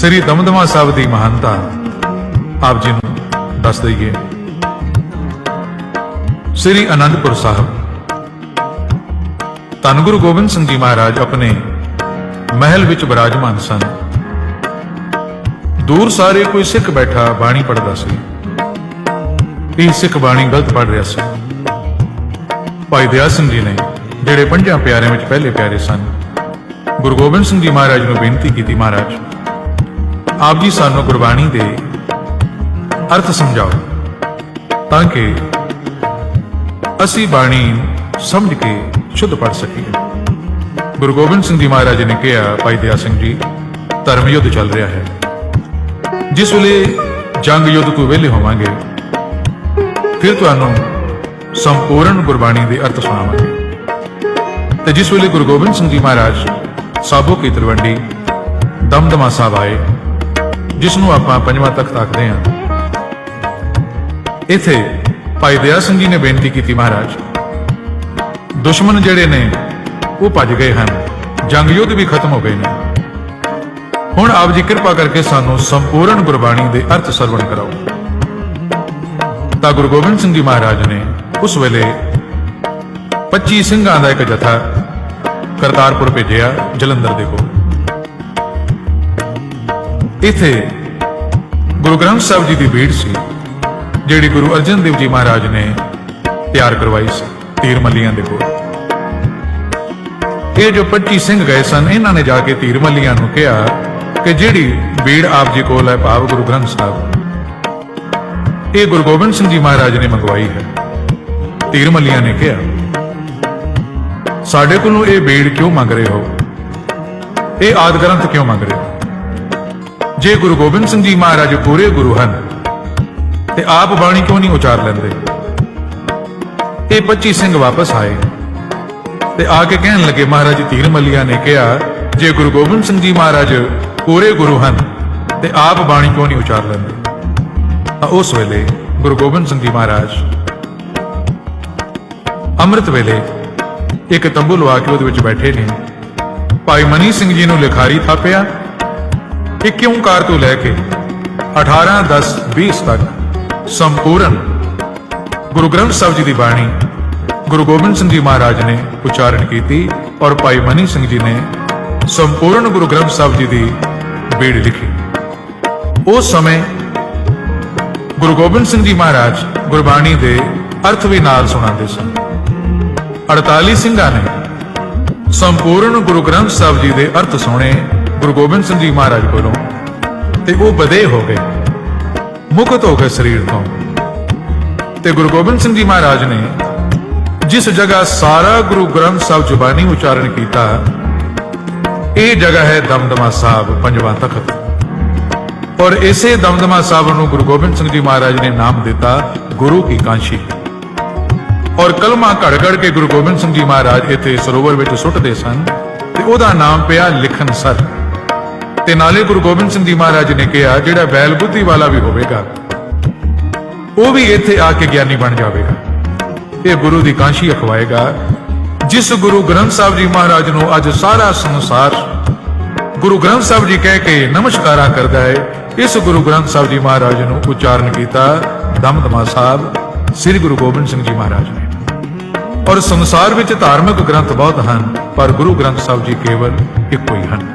ਸ੍ਰੀ ਦਮਦਮਾ ਸਾਹਿਬ ਦੀ ਮਹਾਨਤਾ ਆਪ ਜੀ ਨੂੰ ਦੱਸ ਦਈਏ। ਸ੍ਰੀ ਅਨੰਦਪੁਰ ਸਾਹਿਬ। ਧੰਨ ਗੁਰੂ ਗੋਬਿੰਦ ਸਿੰਘ ਜੀ ਮਹਾਰਾਜ ਆਪਣੇ ਮਹਿਲ ਵਿੱਚ ਬਿਰਾਜਮਾਨ ਸਨ। ਦੂਰ ਸਾਰੇ ਕੋਈ ਸਿੱਖ ਬੈਠਾ ਬਾਣੀ ਪੜਦਾ ਸੀ। ਇਹ ਸਿੱਖ ਬਾਣੀ ਗਲਤ ਪੜ ਰਿਹਾ ਸੀ। ਭਾਈ ਦਇਆ ਸਿੰਘ ਜੀ ਨੇ ਜਿਹੜੇ ਪੰਜਾਂ ਪਿਆਰਿਆਂ ਵਿੱਚ ਪਹਿਲੇ ਪਿਆਰੇ ਸਨ, ਗੁਰੂ ਗੋਬਿੰਦ ਸਿੰਘ ਜੀ ਮਹਾਰਾਜ ਨੂੰ ਬੇਨਤੀ ਕੀਤੀ, ਮਹਾਰਾਜ ਆਪ ਜੀ ਸਾਨੂੰ ਗੁਰਬਾਣੀ ਦੇ ਅਰਥ ਸਮਝਾਓ ਤਾਂ ਕਿ ਅਸੀਂ ਬਾਣੀ ਸਮਝ ਕੇ ਸ਼ੁੱਧ ਪੜ ਸਕੀਏ। ਗੁਰੂ ਗੋਬਿੰਦ ਸਿੰਘ ਜੀ ਮਹਾਰਾਜ ਨੇ ਕਿਹਾ, ਭਾਈ ਦਇਆ ਸਿੰਘ ਜੀ, ਧਰਮ ਯੁੱਧ ਚੱਲ ਰਿਹਾ ਹੈ। ਜਿਸ ਵੇਲੇ ਜੰਗ ਯੁੱਧ ਤੋਂ ਵਿਹਲੇ ਹੋਵਾਂਗੇ, ਫਿਰ ਤੁਹਾਨੂੰ ਸੰਪੂਰਨ ਗੁਰਬਾਣੀ ਦੇ ਅਰਥ ਸੁਣਾਵਾਂਗੇ। ਤੇ ਜਿਸ ਵੇਲੇ ਗੁਰੂ ਗੋਬਿੰਦ ਸਿੰਘ ਜੀ ਮਹਾਰਾਜ, ਸਾਬੋ ਕੀ ਤਲਵੰਡੀ ਦਮਦਮਾ ਸਾਹਿਬ ਆਏ ਜਿਸ ਨੂੰ ਆਪਾਂ ਪੰਜਵਾਂ ਤਖਤ ਆਖਦੇ ਹਾਂ। ਇਥੇ ਭਾਈ ਦਇਆ ਸਿੰਘ ਜੀ ਨੇ ਬੇਨਤੀ ਕੀਤੀ ਮਹਾਰਾਜ, ਦੁਸ਼ਮਣ ਜਿਹੜੇ ਨੇ, ਉਹ ਭੱਜ ਗਏ ਹਨ। ਜੰਗ ਯੁੱਧ ਵੀ ਖਤਮ ਹੋ ਗਏ ਨੇ। ਹੁਣ ਆਪ ਜੀ ਕਿਰਪਾ ਕਰਕੇ ਸਾਨੂੰ ਸੰਪੂਰਨ ਗੁਰਬਾਣੀ ਦੇ ਅਰਥ ਸਰਵਣ ਕਰਾਓ। ਤਾਂ ਗੁਰੂ ਗੋਬਿੰਦ ਸਿੰਘ ਜੀ ਮਹਾਰਾਜ ਨੇ ਉਸ ਵੇਲੇ 25 ਸਿੰਘਾਂ ਦਾ ਇੱਕ ਜਥਾ ਕਰਤਾਰਪੁਰ ਭੇਜਿਆ ਜਲੰਧਰ ਦੇ ਕੋਲ। ਇਥੇ ਗੁਰੂ ਗ੍ਰੰਥ ਸਾਹਿਬ ਜੀ ਦੀ ਬੀੜ ਸੀ, ਜਿਹੜੀ ਗੁਰੂ ਅਰਜਨ ਦੇਵ ਜੀ ਮਹਾਰਾਜ ਨੇ ਤਿਆਰ ਕਰਵਾਈ ਸੀ ਤੀਰ ਮੱਲੀਆਂ ਦੇ ਕੋਲ। ਇਹ ਜੋ 25 ਸਿੰਘ ਗਏ ਸਨ, ਇਹਨਾਂ ਨੇ ਜਾ ਕੇ ਤੀਰ ਮੱਲੀਆਂ ਨੂੰ ਕਿਹਾ ਕਿ ਜਿਹੜੀ ਬੀੜ ਆਪ ਜੀ ਕੋਲ ਹੈ, ਭਾਵ ਗੁਰੂ ਗ੍ਰੰਥ ਸਾਹਿਬ। ਇਹ ਗੁਰੂ ਗੋਬਿੰਦ ਸਿੰਘ ਜੀ ਮਹਾਰਾਜ ਨੇ ਮੰਗਵਾਈ ਹੈ। ਤੀਰ ਮੱਲੀਆਂ ਨੇ ਕਿਹਾ, ਸਾਡੇ ਕੋਲੋਂ ਇਹ ਬੀੜ ਕਿਉਂ ਮੰਗ ਰਹੇ ਹੋ? ਇਹ ਆਦ ਗ੍ਰੰਥ ਕਿਉਂ ਮੰਗ ਰਹੇ ਹੋ? ਜੇ ਗੁਰੂ ਗੋਬਿੰਦ ਸਿੰਘ ਜੀ ਮਹਾਰਾਜ ਪੂਰੇ ਗੁਰੂ ਹਨ, ਤੇ ਆਪ ਬਾਣੀ ਕਿਉਂ ਨਹੀਂ ਉਚਾਰ ਲੈਂਦੇ? ਇਹ 25 ਸਿੰਘ ਵਾਪਸ ਆਏ, ਤੇ ਆ ਕੇ ਕਹਿਣ ਲੱਗੇ, ਮਹਾਰਾਜ ਧੀਰ ਮੱਲੀਆ ਨੇ ਕਿਹਾ, ਜੇ ਗੁਰੂ ਗੋਬਿੰਦ ਸਿੰਘ ਜੀ ਮਹਾਰਾਜ ਪੂਰੇ ਗੁਰੂ ਹਨ, ਤੇ ਆਪ ਬਾਣੀ ਕਿਉਂ ਨਹੀਂ ਉਚਾਰ ਲੈਂਦੇ? ਤਾਂ ਉਸ ਵੇਲੇ ਗੁਰੂ ਗੋਬਿੰਦ ਸਿੰਘ ਜੀ ਮਹਾਰਾਜ ਅੰਮ੍ਰਿਤ ਵੇਲੇ ਇੱਕ ਤੰਬੂ ਲਵਾ ਕੇ ਉਹਦੇ ਵਿੱਚ ਬੈਠੇ ਨੇ। ਭਾਈ ਮਨੀ ਸਿੰਘ ਜੀ ਨੂੰ ਲਿਖਾਰੀ ਥਾਪਿਆ ਇੱਕ ਓੰਕਾਰ ਤੋਂ ਲੈ ਕੇ 18 10 20 ਤੱਕ ਸੰਪੂਰਨ ਗੁਰੂ ਗ੍ਰੰਥ ਸਾਹਿਬ ਜੀ ਦੀ ਬਾਣੀ ਗੁਰੂ ਗੋਬਿੰਦ ਸਿੰਘ ਜੀ ਮਹਾਰਾਜ ਨੇ ਉਚਾਰਨ ਕੀਤੀ ਔਰ ਭਾਈ ਮਨੀ ਸਿੰਘ ਜੀ ਨੇ ਸੰਪੂਰਨ ਗੁਰੂ ਗ੍ਰੰਥ ਸਾਹਿਬ ਜੀ ਦੀ ਬੀੜ ਲਿਖੀ। ਉਸ ਸਮੇਂ ਗੁਰੂ ਗੋਬਿੰਦ ਸਿੰਘ ਜੀ ਮਹਾਰਾਜ ਗੁਰਬਾਣੀ ਦੇ ਅਰਥ ਵੀ ਨਾਲ ਸੁਣਾਉਂਦੇ ਸਨ। 48 ਸਿੰਘਾਂ ਨੇ ਸੰਪੂਰਨ ਗੁਰੂ ਗ੍ਰੰਥ ਸਾਹਿਬ ਜੀ ਦੇ ਅਰਥ ਸੁਣੇ ਗੁਰੂ ਗੋਬਿੰਦ ਸਿੰਘ ਜੀ ਮਹਾਰਾਜ ਕੋਲੋਂ ਤੇ ਉਹ ਬਦੇ ਹੋ ਗਏ, ਮੁਕਤ ਹੋ ਗਏ ਸਰੀਰ ਤੋਂ। ਤੇ ਗੁਰੂ ਗੋਬਿੰਦ ਸਿੰਘ ਜੀ ਮਹਾਰਾਜ ਨੇ ਜਿਸ ਜਗ੍ਹਾ ਸਾਰਾ ਗੁਰੂ ਗ੍ਰੰਥ ਸਾਹਿਬ ਜ਼ੁਬਾਨੀ ਉਚਾਰਨ ਕੀਤਾ, ਇਹ ਜਗ੍ਹਾ ਹੈ ਦਮਦਮਾ ਸਾਹਿਬ ਪੰਜਵਾਂ ਤਖਤ। ਔਰ ਇਸੇ ਦਮਦਮਾ ਸਾਹਿਬ ਨੂੰ ਗੁਰੂ ਗੋਬਿੰਦ ਸਿੰਘ ਜੀ ਮਹਾਰਾਜ ਨੇ ਨਾਮ ਦਿੱਤਾ ਗੁਰੂ ਕੀ ਕਾਂਸ਼ੀ। ਔਰ ਕਲਮਾ ਘੜ ਘੜ ਕੇ ਗੁਰੂ ਗੋਬਿੰਦ ਸਿੰਘ ਜੀ ਮਹਾਰਾਜ ਇੱਥੇ ਸਰੋਵਰ ਵਿੱਚ ਸੁੱਟਦੇ ਸਨ ਤੇ ਉਹਦਾ ਨਾਮ ਪਿਆ ਲਿਖਨ ਸਰ। ਤੇ ਨਾਲੇ ਗੁਰੂ ਗੋਬਿੰਦ ਸਿੰਘ ਜੀ ਮਹਾਰਾਜ ਨੇ ਕਿਹਾ, ਜਿਹੜਾ ਬੈਲ ਬੁੱਧੀ ਵਾਲਾ ਵੀ ਹੋਵੇਗਾ, ਉਹ ਵੀ ਇੱਥੇ ਆ ਕੇ ਗਿਆਨੀ ਬਣ ਜਾਵੇਗਾ। ਇਹ ਗੁਰੂ ਦੀ ਕਾਂਸ਼ੀ ਅਖਵਾਏਗਾ, ਜਿਸ ਗੁਰੂ ਗ੍ਰੰਥ ਸਾਹਿਬ ਜੀ ਮਹਾਰਾਜ ਨੂੰ ਅੱਜ ਸਾਰਾ ਸੰਸਾਰ ਗੁਰੂ ਗ੍ਰੰਥ ਸਾਹਿਬ ਜੀ ਕਹਿ ਕੇ ਨਮਸਕਾਰਾਂ ਕਰਦਾ ਹੈ ਇਸ ਗੁਰੂ ਗ੍ਰੰਥ ਸਾਹਿਬ ਜੀ ਮਹਾਰਾਜ ਨੂੰ ਉਚਾਰਨ ਕੀਤਾ ਦਮਦਮਾ ਸਾਹਿਬ, ਸ੍ਰੀ ਗੁਰੂ ਗੋਬਿੰਦ ਸਿੰਘ ਜੀ ਮਹਾਰਾਜ ਨੇ। ਔਰ ਸੰਸਾਰ ਵਿੱਚ ਧਾਰਮਿਕ ਗ੍ਰੰਥ ਬਹੁਤ ਹਨ, ਪਰ ਗੁਰੂ ਗ੍ਰੰਥ ਸਾਹਿਬ ਜੀ ਕੇਵਲ ਇੱਕੋ ਹੀ ਹਨ।